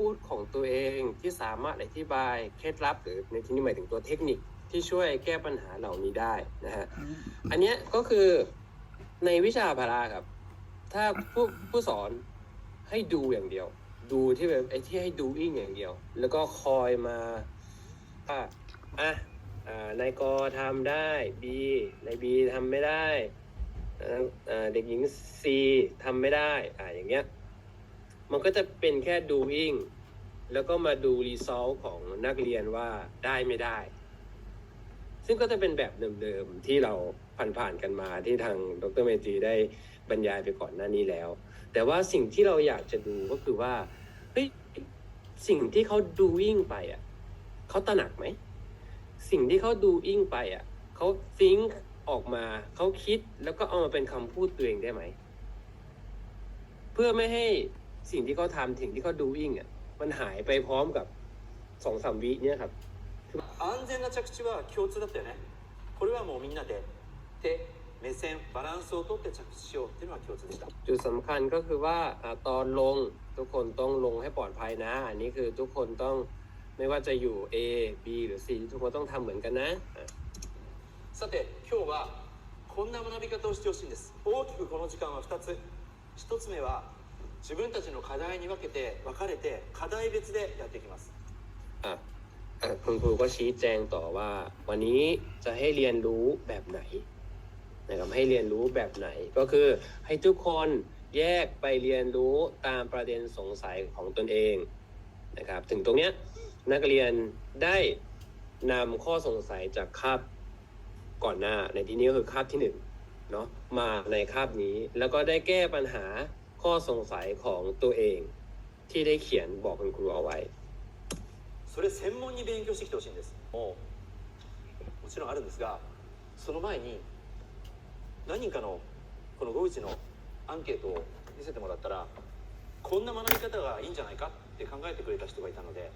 พูดของตัวเองที่สามารถอธิบายเคล็ดลับหรือในที่นี้หมายถึงตัวเทคนิคที่ช่วยแก้ปัญหาเหล่านี้ได้นะฮะอันเนี้ยก็คือในวิชาพาราครับ ถ้าผู้ผู้สอนให้ดูอย่างเดียว ดูที่แบบไอ้ที่ให้ดูอิงอย่างเดียว แล้วก็คอยมาว่าอะอ่านายกอทำได้บีนายบีทำไม่ได้อ่าอ่าเด็กหญิงซีทำไม่ได้อ่าอย่างเงี้ย มันก็จะเป็นแค่ doing แล้วก็มาดู result ของนักเรียนว่าได้ไม่ได้ ซึ่งก็จะเป็นแบบเดิมๆ ที่เราผ่านๆกันมาที่ทางดรเมจีได้บรรยายไปก่อนหน้านี้แล้ว แต่ว่าสิ่งที่เราอยากจะดูก็คือว่าเฮ้ยสิ่งที่เขา doing ไปอะเขาตระหนักไหม สิ่งที่เขา doing ไปอะเขา think ออกมาเขาคิดแล้วก็เอามาเป็นคำพูดตัวเองได้ไหม เพื่อไม่ให้ สิ่งที่เขาทำสิ่งที่เขา doing อ่ะมันหายไปพร้อมกับสองสามวิเนี่ยครับ 安全な着地は共通だったよねこれはもうみんなで手目線バランスをとって着地しようっていうのは共通でした จุดสำคัญก็คือว่าอาตอนลงทุกคนต้องลงให้ปลอดภัยนะ อันนี้คือทุกคนต้องไม่ว่าจะอยู่ A B หรือ C ทุกคนต้องทำเหมือนกันนะอ่ะ さて今日はこんな学び方をしてほしいんです大きくこの時間は2つ1つ目は 自分たちの課題に分けて分かれて課題別でやっていきます อ่ะอ่ะคุณครูก็ชี้แจงต่อว่า วันนี้จะให้เรียนรู้แบบไหนนะครับให้เรียนรู้แบบไหน ก็คือให้ทุกคนแยกไปเรียนรู้ตามประเด็นสงสัยของตนเองนะครับ ถึงตรงเนี้ยนักเรียนได้นำข้อสงสัยจากคาบก่อนหน้า ในที่นี้ก็คือคาบที่หนึ่งเนาะมาในคาบนี้ แล้วก็ได้แก้ปัญหา ข้อสงสัยของตัวเอง ที่ได้เขียนบอกคุณครูเอาไว้ それ専門に勉強してきてほしいんですもうもちろんあるんですがその前に何人かのこの51のアンケートを見せてもらったらこんな学び方がいいんじゃないかって考えてくれた人がいたので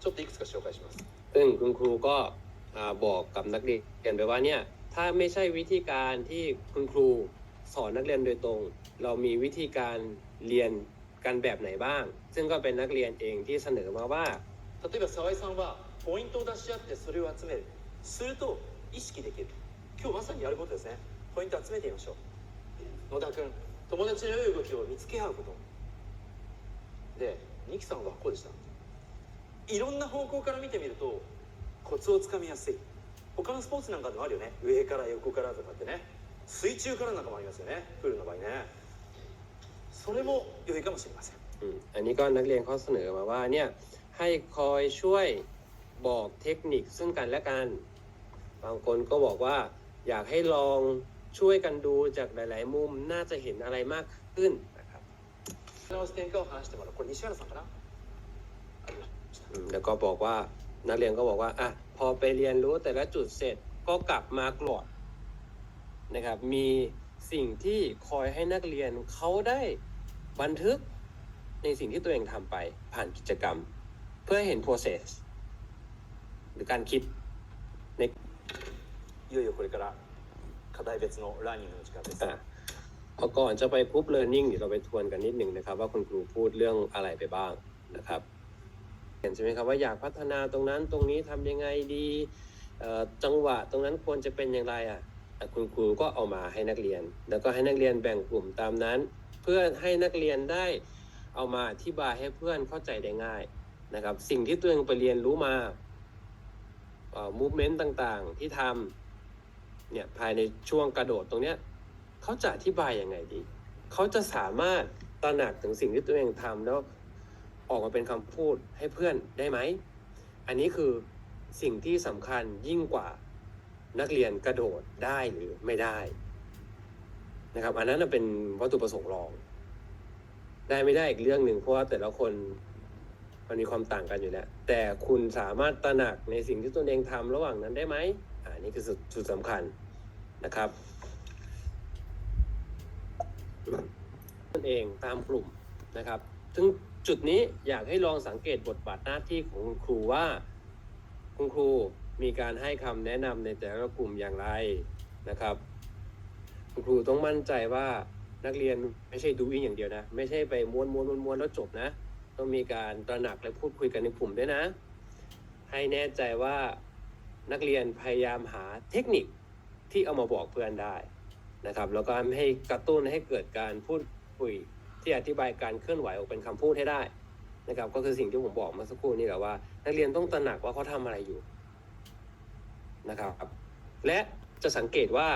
ちょっといくつか紹介します ซึ่งคุณครูก็อ่าบอกกับนักเรียนไปว่าเนี่ยถ้าไม่ใช่วิธีการที่คุณครู สอนนักเรียนโดยตรง เรามีวิธีการเรียนกันแบบไหนบ้าง ซึ่งก็เป็นนักเรียนเองที่เสนอมาว่า 例えば沢井さんはポイントを出し合ってそれを集めるすると意識できる今日まさにやることですねポイント集めてみましょう野田君友達の良い動きを見つけ合うことでニキさんはこうでしたいろんな方向から見てみるとコツをつかみやすい他のスポーツなんかでもあるよね上から横からとかってね 水中からなんかもありますよねプールの場合ねそれも良いかもしれません อืมอันนี้ก็นักเรียนเขาเสนอมาว่าเนี่ยให้คอยช่วยบอกเทคนิคซึ่งกันและกัน บางคนก็บอกว่าอยากให้ลองช่วยกันดูจากหลาย ๆ มุมน่าจะเห็นอะไรมากขึ้นนะครับ 直す展開を話してもらうこれ西原さんかなありました อืมแล้วก็บอกว่านักเรียนก็บอกว่าอ่ะพอไปเรียนรู้แต่ละจุดเสร็จก็กลับมากรวด นะครับ มีสิ่งที่คอยให้นักเรียนเขาได้บันทึกในสิ่งที่ตัวเองทำไปผ่านกิจกรรม เพื่อให้เห็น process หรือการคิด いよいよこれから課題別のラーニングの時間です。 อ่ะพอก่อนจะไปพูด learning เดี๋ยวเราไปทวนกันนิดหนึ่งนะครับ ว่าคุณครูพูดเรื่องอะไรไปบ้างนะครับ เห็นใช่ไหมครับว่าอยากพัฒนาตรงนั้นตรงนี้ทำยังไงดีเอ่อจังหวะตรงนั้นควรจะเป็นอย่างไรอ่ะอ่ะ คุณครูก็เอามาให้นักเรียน แล้วก็ให้นักเรียนแบ่งกลุ่มตามนั้น เพื่อให้นักเรียนได้เอามาอธิบายให้เพื่อนเข้าใจได้ง่ายนะครับ สิ่งที่ตัวเองไปเรียนรู้มาเอ่อ movement ต่างๆ ที่ทำเนี่ยภายในช่วงกระโดดตรงเนี้ยเขาจะอธิบายยังไงดี เขาจะสามารถตระหนักถึงสิ่งที่ตัวเองทำแล้วออกมาเป็นคำพูดให้เพื่อนได้ไหม อันนี้คือสิ่งที่สำคัญยิ่งกว่า นักเรียนกระโดดได้หรือไม่ได้นะครับอันนั้นเป็นวัตถุประสงค์รอง ได้ไม่ได้อีกเรื่องหนึ่งเพราะว่าแต่ละคนมันมีความต่างกันอยู่แล้วแต่คุณสามารถตระหนักในสิ่งที่ตนเองทำระหว่างนั้นได้ไหมอ่านี่คือจุดจุดสำคัญนะครับตนเองตามกลุ่มนะครับซึ่งจุดนี้อยากให้ลองสังเกตบทบาทหน้าที่ของคุณครูว่า คุณครู มีการให้คำแนะนำในแต่ละกลุ่มอย่างไรนะครับคุณครูต้องมั่นใจว่านักเรียนไม่ใช่ดูอิงอย่างเดียวนะ ไม่ใช่ไปม้วนม้วนม้วนม้วนแล้วจบนะ ต้องมีการตระหนักและพูดคุยกันในกลุ่มด้วยนะ ให้แน่ใจว่านักเรียนพยายามหาเทคนิคที่เอามาบอกเพื่อนได้นะครับ แล้วก็ให้กระตุ้นให้เกิดการพูดคุยที่อธิบายการเคลื่อนไหวออกเป็นคำพูดให้ได้นะครับ ก็คือสิ่งที่ผมบอกเมื่อสักครู่นี้แหละว่า นักเรียนต้องตระหนักว่าเขาทำอะไรอยู่ นะครับ และจะสังเกตว่า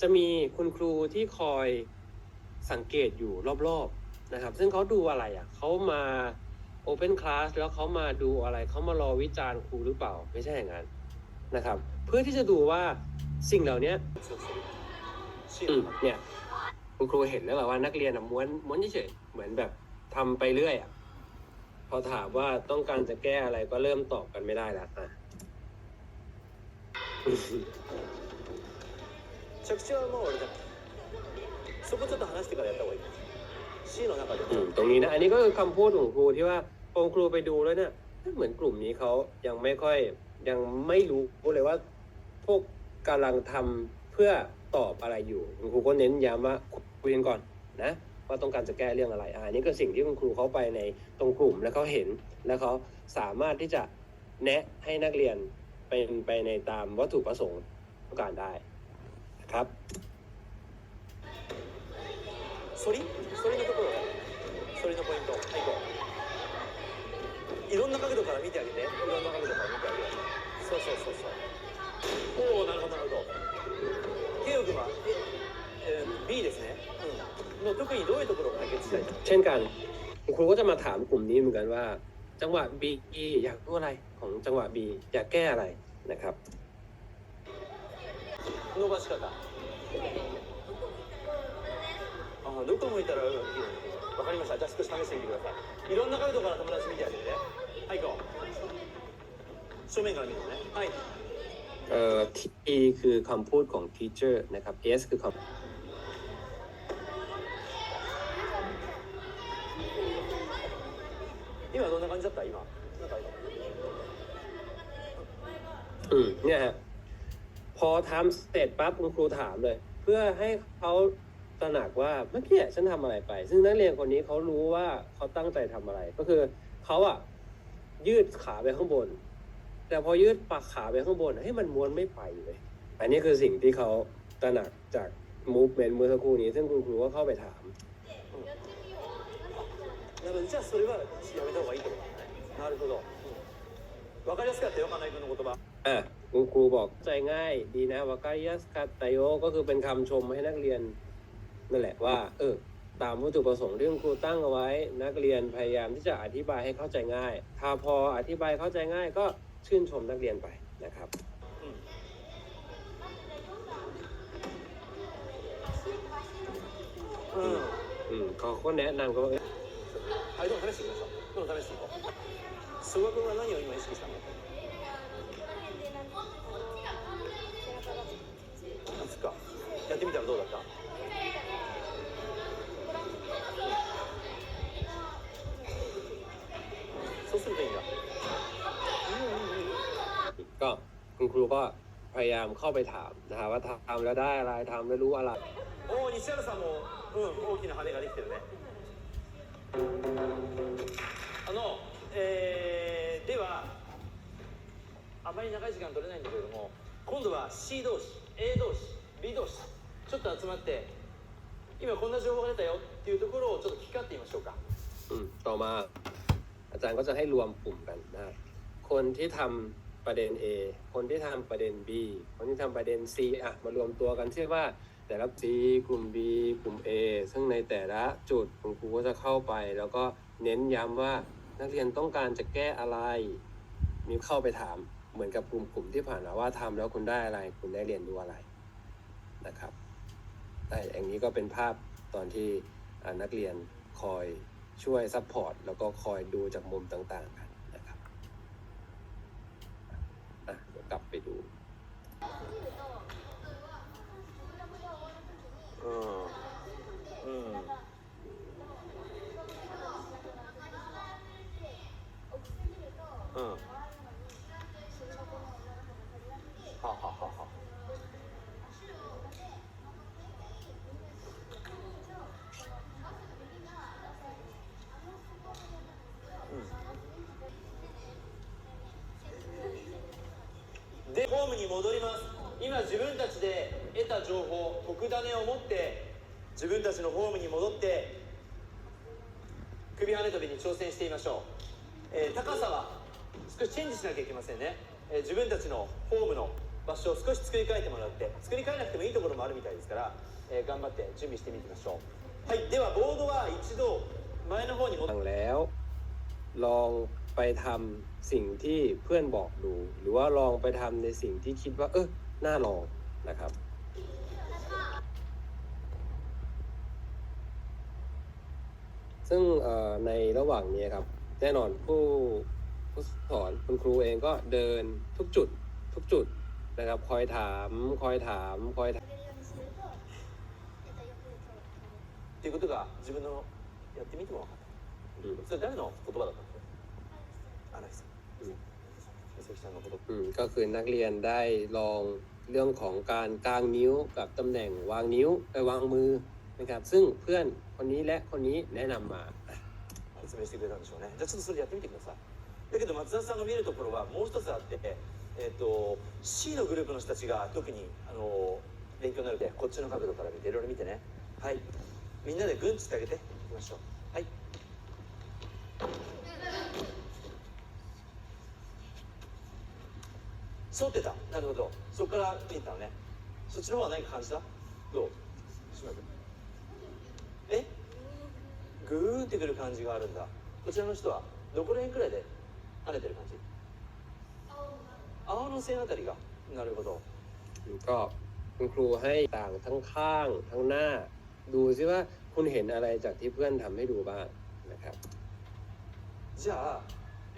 จะมีคุณครูที่คอยสังเกตอยู่รอบๆนะครับ ซึ่งเขาดูอะไรอะเขามา Open Class แล้วเขามาดูอะไรเขามารอวิจารณ์ครูหรือเปล่าไม่ใช่อย่างนั้นนะครับ เพื่อที่จะดูว่าสิ่งเหล่านี้เนี่ยคุณครูเห็นแล้วแบบว่านักเรียนม้วนม้วนเฉยเหมือนแบบทำไปเรื่อยอะพอถามว่าต้องการจะแก้อะไรก็เริ่มตอบกันไม่ได้แล้วอะ 着地はもうあれじゃんそこちょっと話してからやった方がいい C の中で อืมตรงนี้นะ อันนี้ก็คือคำพูดของครูที่ว่าพอครูไปดูแล้วเนี่ยเหมือนกลุ่มนี้เขายังไม่ค่อยยังไม่รู้เลยว่าพวกกำลังทำเพื่อตอบอะไรอยู่คุณครูก็เน้นย้ำว่าคุยกันก่อนนะว่าต้องการจะแก้เรื่องอะไรอ่าอันนี้ก็สิ่งที่คุณครูเขาไปในตรงกลุ่มแล้วเขาเห็น แล้วเขาสามารถที่จะแนะให้นักเรียน เป็นไปในตามวัตถุประสงค์ต้องการได้นะครับ 反り反りのところ反りのポイントはい行こういろんな角度から見てあげていろんな角度から見てあげてそうそうそうそうおおなるほどなるほどケイオ君はえ、えー B ですねうんの特にどういうところを解決したい เช่นกันคุณครูก็จะมาถามกลุ่มนี้เหมือนกันว่า จังหวะ B อยากรู้อะไรของจังหวะ B อยากแก้อะไรนะครับ 伸ばし方あどこ向いたらいいのわかりましたじゃあ少し試してみてくださいいろんな角度から友達見てあげてねはい行こう正面から見るのねはい เอ่อ T คือคำพูดของ teacher นะครับ S คือค 今どんな感じだった今なんか ำอืมเนี่ยฮะพอทำเสร็จปั๊บคุณครูถามเลย เพื่อให้เขาตระหนักว่าเมื่อกี้ฉันทำอะไรไป ซึ่งนักเรียนคนนี้เขารู้ว่าเขาตั้งใจทำอะไร ก็คือเขาอะยืดขาไปข้างบน แต่พอยืดปากขาไปข้างบนให้มันม้วนไม่ไปเลย อันนี้คือสิ่งที่เขาตระหนักจาก movement เมื่อสักครู่นี้ ซึ่งคุณครูก็เข้าไปถาม なのでじゃあそれはやめた方がいいってことねなるほど、うん、分かりやすかったよ金井君の言葉 อ่ะคุณครูบอกใจง่ายดีนะวากายัสคาตโยก็คือเป็นคำชมให้นักเรียนนั่นแหละว่า เออ ตามวัตถุประสงค์ที่คุณครูตั้งเอาไว้ นักเรียนพยายามที่จะอธิบายให้เข้าใจง่าย ถ้าพออธิบายเข้าใจง่าย ก็ชื่นชมนักเรียนไปนะครับ うん、うん、 อืมเขาก็แนะนำก็ ว่าเอ๊ะ はいどんどん試していきましょうどんどん試していこう数学は何を今意識したのなんつうかやってみたらどうだったそうするといいんだ ก็คุณครูก็พยายามเข้าไปถามนะครับว่าทำแล้วได้อะไรทำแล้วรู้อะไร おお西原さんもうん大きな羽ができてるね あのえー、ではあまり長い時間取れないんだけれども今度は C 同士 A 同士 B 同士ちょっと集まって今こんな情報が出たよっていうところをちょっと聞き交ってみましょうか อืมต่อมา อาจารย์ก็จะให้รวมกลุ่มกันนะคนที่ทำประเด็น A คนที่ทำประเด็น B คนที่ทำประเด็น C อ่ะมารวมตัวกันเชื่อว่า แต่ละ C กลุ่ม B กลุ่ม A ซึ่งในแต่ละจุดคุณครูก็จะเข้าไป แล้วก็เน้นย้ำว่านักเรียนต้องการจะแก้อะไร มีเข้าไปถามเหมือนกับกลุ่มกลุ่มที่ผ่านมาว่าทำแล้วคุณได้อะไร คุณได้เรียนรู้อะไรนะครับ แต่อย่างนี้ก็เป็นภาพตอนที่นักเรียนคอยช่วยซัพพอร์ตแล้วก็คอยดูจากมุมต่างๆ でホームに戻ります。今自分たちで得た情報特ダネを持って自分たちのホームに戻って首跳ね跳びに挑戦してみましょう、えー、高さは少しチェンジしなきゃいけませんね、えー、自分たちのホームの場所を少し作り変えてもらって作り変えなくてもいいところもあるみたいですから、えー、頑張って準備してみてましょう。はいではボードは一度前の方に戻って。 ไปทำสิ่งที่เพื่อนบอกดู หรือว่าลองไปทำในสิ่งที่คิดว่า เออน่าลองนะครับ ซึ่งเอ่อในระหว่างนี้ครับ แน่นอนผู้ผู้สอนคุณครูเองก็เดินทุกจุด ทุกจุดนะครับ คอยถาม คอยถาม คอยถาม れるようにすると、えっと、よくっていうことが自分のやってみても分かったそれ誰の言葉だったん ですか荒木さんうん美咲ちゃんのこと อืมก็คือนักเรียนได้ลองเรื่องของการกางนิ้วกับตำแหน่งวางนิ้วไปวางมือนะครับ ซึ่งเพื่อนคนนี้และคนนี้แนะนำมา 説明してくれたんでしょうねじゃあちょっとそれやってみてくださいだけど松田さんが見えるところはもう一つあって、えっと C のグループの人たちが特にあの勉強になるのでこっちの角度から見ていろいろ見てねはいみんなでグンつってあげていきましょうはい 沿ってたなるほどそこから見えたのねそっちの方は何か感じたどう島君えグーンってくる感じがあるんだこちらの人はどこら辺くらいで跳ねてる感じ青の線あたりがなるほど ก็คุณครูให้ต่างทั้งข้าง ทั้งหน้า ดูซิว่าคุณเห็นอะไรจากที่เพื่อนทำให้ดูบ้างนะครับ じゃあ、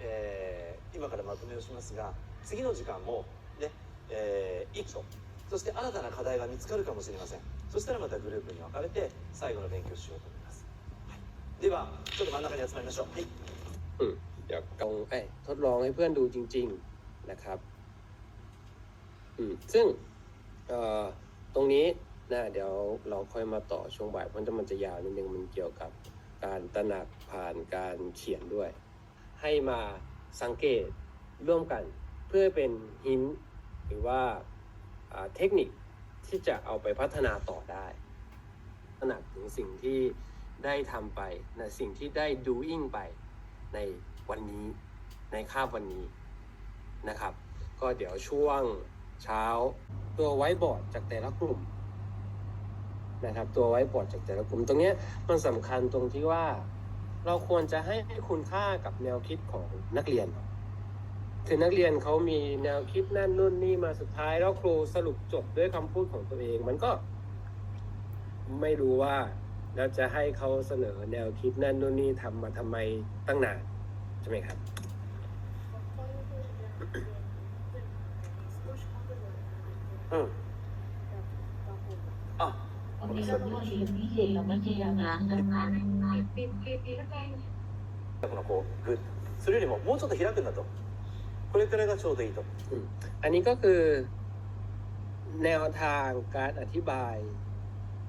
えー今からまとめをしますが 次の時間もね、えー、一緒そして新たな課題が見つかるかもしれませんそしたらまたグループに分かれて最後の勉強をしようと思います、はい、ではちょっと真ん中に集まりましょうはい อืมเดี๋ยวลองเอ้ยทดลองให้เพื่อนดูจริง ๆนะครับอืมซึ่งเอ่อตรงนี้นะเดี๋ยวเราค่อยมาต่อช่วงบ่ายเพราะมันจะยาวนิดนึงมันเกี่ยวกับการตระหนักผ่านการเขียนด้วย ให้มาสังเกตร่วมกัน เพื่อเป็นหินหรือว่าเทคนิคที่จะเอาไปพัฒนาต่อได้ตระหนักถึงสิ่งที่ได้ทำไปนะสิ่งที่ได้ doing ไปในวันนี้ในคาบวันนี้นะครับ ก็เดี๋ยวช่วงเช้าตัวไว้บอร์ดจากแต่ละกลุ่มนะครับตัวไว้บอร์ดจากแต่ละกลุ่มตรงนี้มันสำคัญตรงที่ว่าเราควรจะให้คุณค่ากับแนวคิดของนักเรียน ถึงนักเรียนเขามีแนวคิดนั่นนู่นนี่มาสุดท้าย แล้วครูสรุปจบด้วยคำพูดของตัวเอง มันก็ ไม่รู้ว่าเราจะให้เขาเสนอแนวคิดนั่นนู่นนี่ทำมาทำไมตั้งนานใช่ไหมครับ こういうふうにやって、少し角度をうんやった方が。あ วันนี้เราไม่เรียนพิเศษเราไม่ใช่ทำงานกันมาปิดปิดปิดแล้วกัน このこうグッそれよりももうちょっと開くんだと これくらいがちょうどいいと อันนี้ก็คือแนวทางการอธิบาย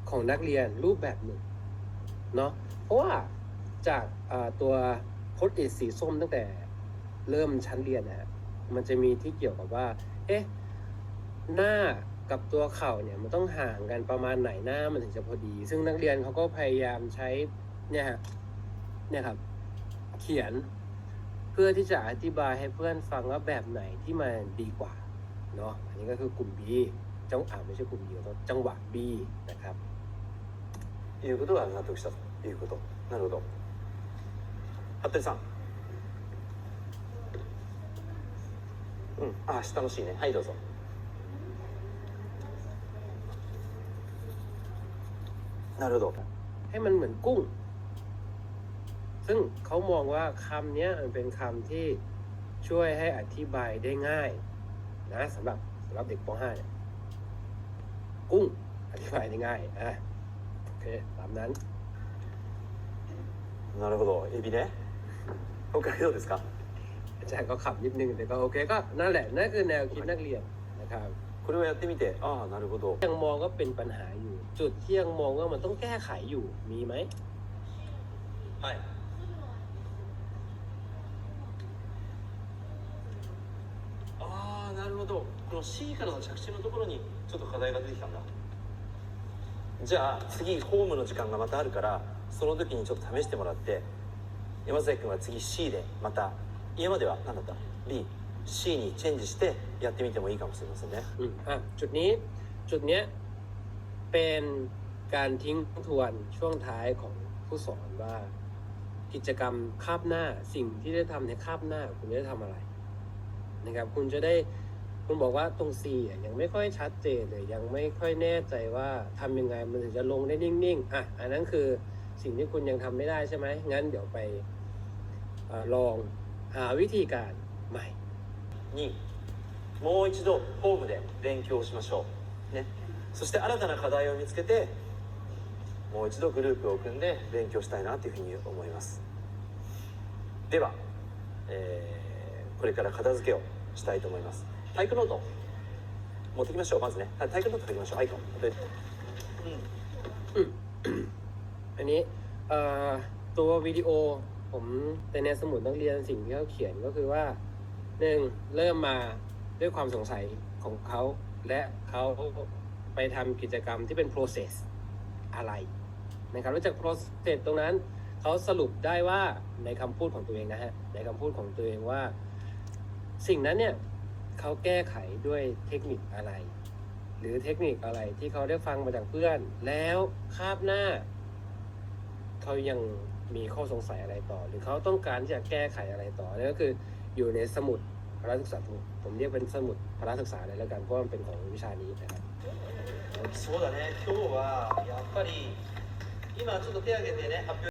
ของนักเรียนรูปแบบหนึ่งเนาะเพราะว่าจากอ่าตัวโพสต์อิทสีส้มตั้งแต่เริ่มชั้นเรียนนะฮะมันจะมีที่เกี่ยวกับว่า เอ๊ะ หน้ากับตัวเข่าเนี่ยมันต้องห่างกันประมาณไหนหน้ามันถึงจะพอดี ซึ่งนักเรียนเขาก็พยายามใช้เนี่ยฮะเนี่ยครับ เขียน เ พื่อที่จะอธิบายให้เพื่อนฟังว่าแบบไหนที่มันดีกว่าเนาะอันนี้ก็คือกลุ่ม B จังอ่าไม่ใช่กลุ่ม B ขอโทษจังหวะ B นะครับ いうことが納得したということなるほど服部さんうんあ下のシーンねはいどうぞなるほど ให้มันเหมือนกุ้ง ซึ่งเขามองว่าคำเนี้ยมันเป็นคำที่ช่วยให้อธิบายได้ง่ายนะสำหรับสำหรับเด็กป .5 เนี่ยกุ้งอธิบายได้ง่ายอ่ะโอเคตามนั้น なるほどエビね他にどうですか อาจารย์ก็ขับนิดนึงแต่ก็โอเคก็นั่นแหละนั่นคือแนวคิดนักเรียนนะครับ これをやってみてああなるほど ยังมองว่าเป็นปัญหาอยู่ จุดที่ยังมองว่ามันต้องแก้ไขอยู่มีไหม はい なるほど どこの C からの着地のところにちょっと課題が出てきたんだじゃあ次ホームの時間がまたあるからその時にちょっと試してもらって山崎君は次 C でまた今までは何だった ?BC にチェンジしてやってみてもいいかもしれませんね อืมอ่ะจุดนี้จุดเนี้ยเป็นการทิ้งทวนช่วงท้ายของผู้สอนว่า กิจกรรมคาบหน้าสิ่งที่ได้ทำในคาบหน้า คุณจะได้ทำอะไรนะครับ คุณจะได้ คุณบอกว่าตรง C อ่ะยังไม่ค่อยชัดเจนเลยยังไม่ค่อยแน่ใจว่าทำยังไงมันถึงจะลงได้นิ่งๆอ่ะอันนั้นคือสิ่งที่คุณยังทำไม่ได้ใช่ไหมงั้นเดี๋ยวไปเออลองหาวิธีการใหม่ にもう一度ホームで勉強しましょう、ね、そして新たな課題を見つけてもう一度グループを組んで勉強したいなというふうに思いますでは、えーこれから片付けをしたいと思います 体育ノート持ってきましょうまずねはい体育ノート書きましょうはいこうでうん อันนี้เอ่อตัววิดีโอผมแต่ในสมุดนักเรียนสิ่งที่เขาเขียนก็คือว่าหนึ่งเริ่มมาด้วยความสงสัยของเขา และเขาไปทำกิจกรรมที่เป็น process อะไรนะครับแล้วจาก process ตรงนั้นเขาสรุปได้ว่าในคำพูดของตัวเองนะฮะในคำพูดของตัวเองว่า สิ่งนั้นเนี่ย เขาแก้ไขด้วยเทคนิคอะไร หรือเทคนิคอะไรที่เขาได้ฟังมาจากเพื่อน แล้วคาบหน้า เขายังมีข้อสงสัยอะไรต่อ หรือเขาต้องการที่จะแก้ไขอะไรต่อนั่นก็คืออยู่ในสมุดพละศึกษาผมเรียกเป็นสมุดพละศึกษาเลยแล้วกันเพราะว่ามันเป็นของวิชานี้นะครับ そうだね今日はやっぱり今ちょっと手挙げてね発表